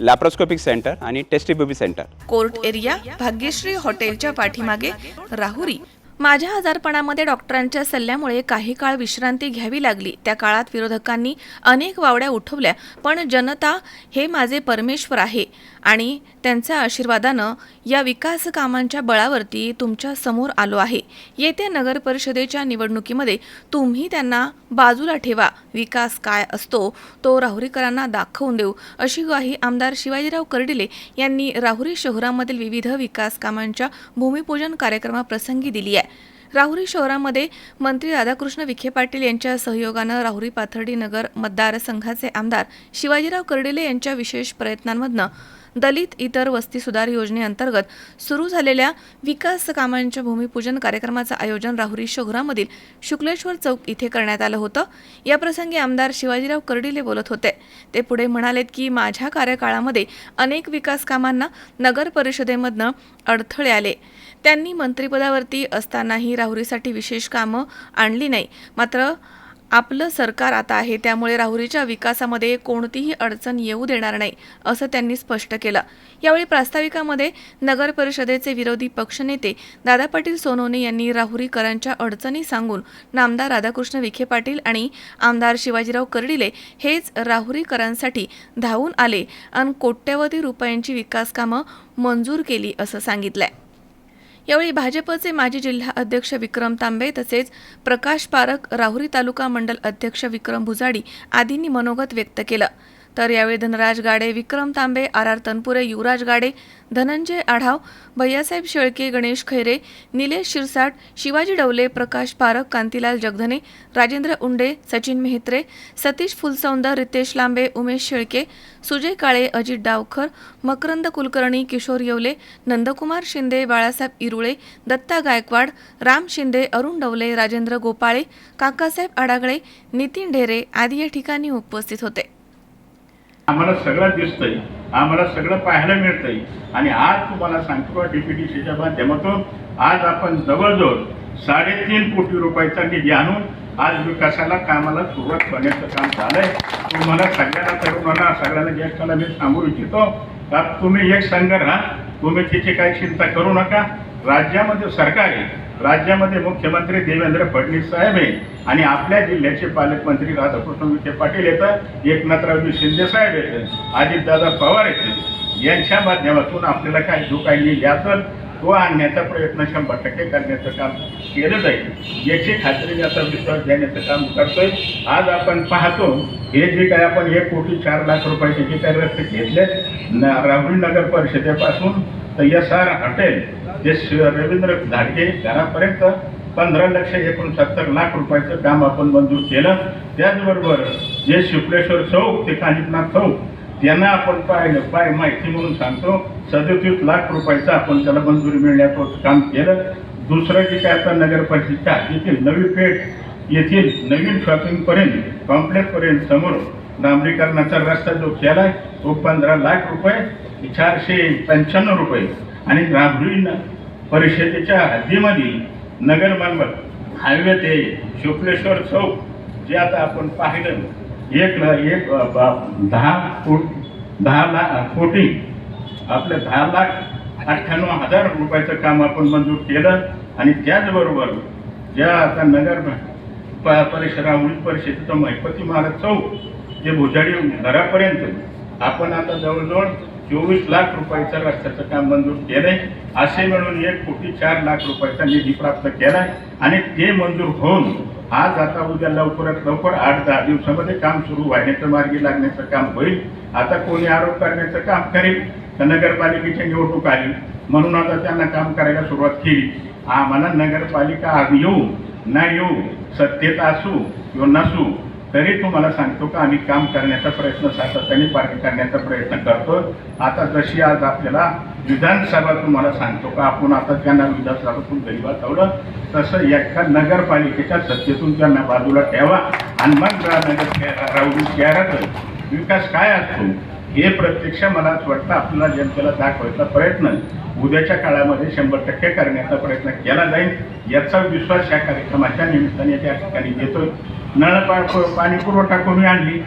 Laparoscopic centre आणि test baby centre court area Bhagyashree हॉटेलच्या पाठीमागे राहुरी. माझ्या आजारपणामध्ये डॉक्टरांच्या सल्ल्यामुळे काही काळ विश्रांती घ्यावी लागली. त्या काळात विरोधकांनी अनेक वावड्या उठवल्या पण जनता हे माझे परमेश्वर आहे. आणि त्यांच्या आशीर्वादानं या विकास कामांच्या बळावरती तुमच्यासमोर आलो आहे. येत्या नगर परिषदेच्या निवडणुकीमध्ये तुम्ही त्यांना बाजूला ठेवा. विकास काय असतो तो राहुरीकरांना दाखवून देऊ. अशी ग्वाही आमदार शिवाजीराव कर्डिले यांनी राहुरी शहरामधील विविध विकास कामांच्या भूमिपूजन कार्यक्रमाप्रसंगी दिली आहे. राहुरी शहरामध्ये मंत्री राधाकृष्ण विखे पाटील यांच्या सहयोगानं राहुरी पाथर्डी नगर मतदारसंघाचे आमदार शिवाजीराव कर्डिले यांच्या विशेष प्रयत्नांमधनं दलित इतर वस्ती सुधार योजनेअंतर्गत सुरू झालेल्या विकास कामांच्या भूमिपूजन कार्यक्रमाचं आयोजन राहुरी शहरामधील शुक्लेश्वर चौक इथे करण्यात आलं होतं. याप्रसंगी आमदार शिवाजीराव कर्डिले बोलत होते. ते पुढे म्हणालेत की माझ्या कार्यकाळामध्ये अनेक विकास कामांना नगर परिषदेमधनं अडथळे आले. त्यांनी मंत्रिपदावरती असतानाही राहुरीसाठी विशेष कामं आणली नाही. मात्र आपलं सरकार आता आहे त्यामुळे राहुरीच्या विकासामध्ये कोणतीही अडचण येऊ देणार नाही असं त्यांनी स्पष्ट केलं. यावेळी प्रास्ताविकामध्ये नगर परिषदेचे विरोधी पक्षनेते दादा पाटील सोनवणे यांनी राहुरीकरांच्या अडचणी सांगून नामदार राधाकृष्ण विखे पाटील आणि आमदार शिवाजीराव कर्डिले हेच राहुरीकरांसाठी धावून आले आणि कोट्यवधी रुपयांची विकास कामं मंजूर केली असं सांगितलंय. यावेळी भाजपचे माजी जिल्हा अध्यक्ष विक्रम तांबे तसेच प्रकाश पारख राहुरी तालुका मंडल अध्यक्ष विक्रम भुजाडी आदींनी मनोगत व्यक्त केलं. तर यावेळी धनराज गाडे विक्रम तांबे आर आर तनपुरे युवराज गाडे धनंजय आढाव भैयासाहेब शेळके गणेश खैरे निलेश शिरसाट शिवाजी डवले प्रकाश पारख कांतीलाल जगधने राजेंद्र उंडे सचिन मेहत्रे सतीश फुलसौंदर रितेश लांबे उमेश शेळके सुजय काळे अजित डावखर मकरंद कुलकर्णी किशोर येवले नंदकुमार शिंदे बाळासाहेब इरुळे दत्ता गायकवाड राम शिंदे अरुण डवले राजेंद्र गोपाळे काकासाहेब आडागळे नितीन ढेरे आदी या ठिकाणी उपस्थित होते. आम्हाला सगळं दिसतंय. आम्हाला सगळं पाहायला मिळतंय. आणि आज तुम्हाला सांगतो डीपीडीसीच्या माध्यमातून आज आपण जवळजवळ साडेतीन कोटी रुपयाचा निधी आणून आज विकासाला कामाला सुरुवात करण्याचं काम झालंय. तुम्हाला सगळ्यांना तरुणांना सगळ्यांना ज्येष्ठांना मी सांगू इच्छितो का तुम्ही एक संघ राहा तुम्ही तिची काही चिंता करू नका. राज्यामध्ये सरकार आहे. राज्यामध्ये मुख्यमंत्री देवेंद्र फडणवीस साहेब आहे आणि आपल्या जिल्ह्याचे पालकमंत्री राधाकृष्ण विखे पाटील येतात एकनाथरावजी शिंदे साहेब येतात अजितदादा पवार येतात यांच्या माध्यमातून आपल्याला काय जो काही याचं तो आणण्याचा प्रयत्न शंभर टक्के करण्याचं काम केलं जाईल. याची खात्री याचा विश्वास देण्याचं काम करतोय. आज आपण पाहतो हे जे काय आपण एक कोटी चार लाख रुपयाचे जे काही रस्ते घेतले न राहुल नगर परिषदेपासून तर एस आर हॉटेल जे रवींद्र घाटगे घरापर्यंत पंधरा लक्ष एकोणसत्तर लाख रुपयाचं काम आपण मंजूर केलं. त्याचबरोबर जे शुक्लेश्वर चौक ते कानिपनाथ चौक त्यांना आपण पाहिलं पाय माहिती म्हणून सांगतो सदतीस लाख रुपयाचं आपण त्याला मंजुरी मिळण्याचं काम केलं. दुसरं जे काय आता नगर परिषदेच्या हद्दीतील नवी पेठ येथील नवीन शॉपिंगपर्यंत कॉम्प्लेक्सपर्यंत समोर डांबरीकरणाचा रस्ता जो केला आहे तो पंधरा लाख रुपये चारशे पंच्याण्णव रुपये. आणि राबरी न परिषदेच्या हद्दीमध्ये नगर मनपत हायवे ते शुक्लेश्वर चौक जे आता आपण पाहिलं एक ला- एक बा- दहा कोट दहा लाख कोटी. आपलं दहा लाख अठ्ठ्याण्णव हजार रुपयाचं काम आपण मंजूर केलं आणि त्याचबरोबर ज्या आता नगर प- परिसर परिषदेचं महिपती महाराज चौक जे भुजाडी घरापर्यंत आपण आता जवळजवळ चोवीस लाख रुपयाचं रस्त्याचं काम मंजूर केलं आहे असे मिळून एक कोटी चार लाख रुपयाचा निधी प्राप्त केला आहे आणि ते मंजूर होऊन आज आता उद्या लवकरात लवकर आठ दहा दिवसामध्ये काम सुरू व्हायण्याचं मार्गी लागण्याचं काम होईल. आता कोणी आरोप करण्याचं काम करेल तर नगरपालिकेची निवडणूक आली. म्हणून आता त्यांना काम करायला सुरुवात केली. आम्हाला नगरपालिका आम्ही येऊ नाही येऊ सत्तेत असू किंवा नसू तरी तुम्हाला सांगतो का आम्ही काम करण्याचा प्रयत्न सातत्याने पार्टी करण्याचा प्रयत्न करतो. आता जशी आज आपल्याला विधानसभा तुम्हाला सांगतो का आपण आता त्यांना विधानसभातून घरी आवडं तसं एका नगरपालिकेच्या सत्तेतून त्यांना बाजूला ठेवा. आणि मग नगर राहुरी शहरात विकास काय असतो हे प्रत्यक्ष मला असं वाटतं आपल्याला जनतेला दाखवायचा प्रयत्न उद्याच्या काळामध्ये शंभर टक्के करण्याचा प्रयत्न केला जाईल याचा विश्वास या कार्यक्रमाच्या निमित्ताने त्या ठिकाणी देतोय. नळ पाणी पुरवठा कोणी आणली?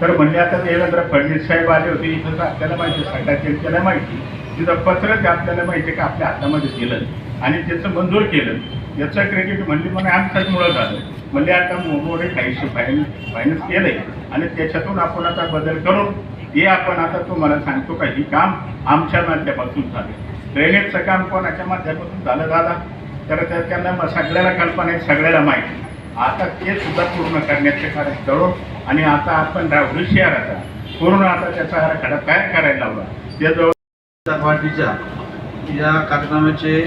तर म्हणले आता देवेंद्र फडणवीस साहेब आले होते इथं तर आपल्याला माहिती सगळ्या त्याला माहिती. तिथं पत्र ते आपल्याला माहिती आहे का आपल्या हातामध्ये दिलं. आणि त्याचं मंजूर केलं. याचं क्रेडिट म्हणले म्हणे आमच्याच मुळं झालं. म्हणजे आता मोठे काहीशी फायनान्स केलं केलंय. आणि त्याच्यातून आपण आता बदल करून हे आपण आता तुम्हाला सांगतो का ही काम आमच्या माध्यमातून झालं. ड्रेनेजचं काम कोणाच्या माध्यमातून झालं दादा? तर त्या- त्यांना सगळ्याला कल्पना आहे सगळ्याला माहिती. आता ते सुद्धा पूर्ण करण्याचे कार्य करून आणि आता आपण हुशियार आता. पूर्ण आता त्याचा आराखडा तयार करायला लावला? ते जवळ या कार्यक्रमाचे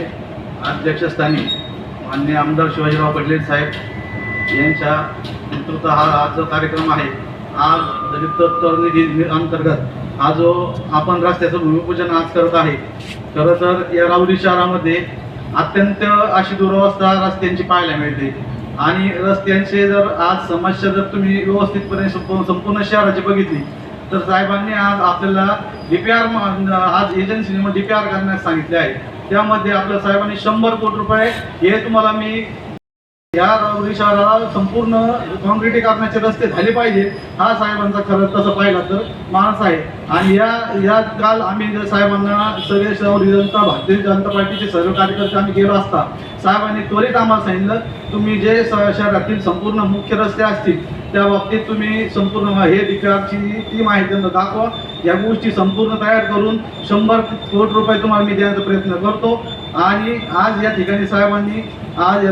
अध्यक्षस्थानी मान्य आमदार शिवाजीराव पटले साहेब यांच्या नेतृत्व हा हा जो कार्यक्रम आहे आज दलित तरुण निधी अंतर्गत हा जो आपण रस्त्याचं भूमिपूजन आज करत आहे खरं तर या राहुरी शहरामध्ये अत्यंत अशी दुरवस्था रस्त्यांची पाहायला मिळते. आणि रस्त्यांचे जर आज समस्या जर तुम्ही व्यवस्थितपणे संपूर्ण संपूर्ण शहराची बघितली तर साहेबांनी आज आपल्याला डीपीआर आज एजन्सीने डीपीआर करण्यास सांगितले आहे. त्यामध्ये आपल्या साहेबांनी शंभर कोटी रुपये हे तुम्हाला मी या राहुरी शहराला संपूर्ण काँक्रिटीकरणाचे रस्ते झाले पाहिजे. हा साहेबांचा खरं तसं पाहिला तर माणूस आहे. आणि या या काल आम्ही जर साहेबांना सगळे राहुरी जनता भारतीय जनता पार्टीचे सर्व कार्यकर्ते आम्ही गेलो असता साहेबांनी त्वरित आम्हाला सांगितलं तुम्ही जे शहरातील संपूर्ण मुख्य रस्ते असतील त्या बाबतीत तुम्ही संपूर्ण हे डिक्लेअरची टीम आहे त्यांना दाखवा. या गोष्टी संपूर्ण तयार करून शंभर कोटी रुपये तुम्हाला मी देण्याचा प्रयत्न करतो. आणि आज या ठिकाणी साहेबांनी आज या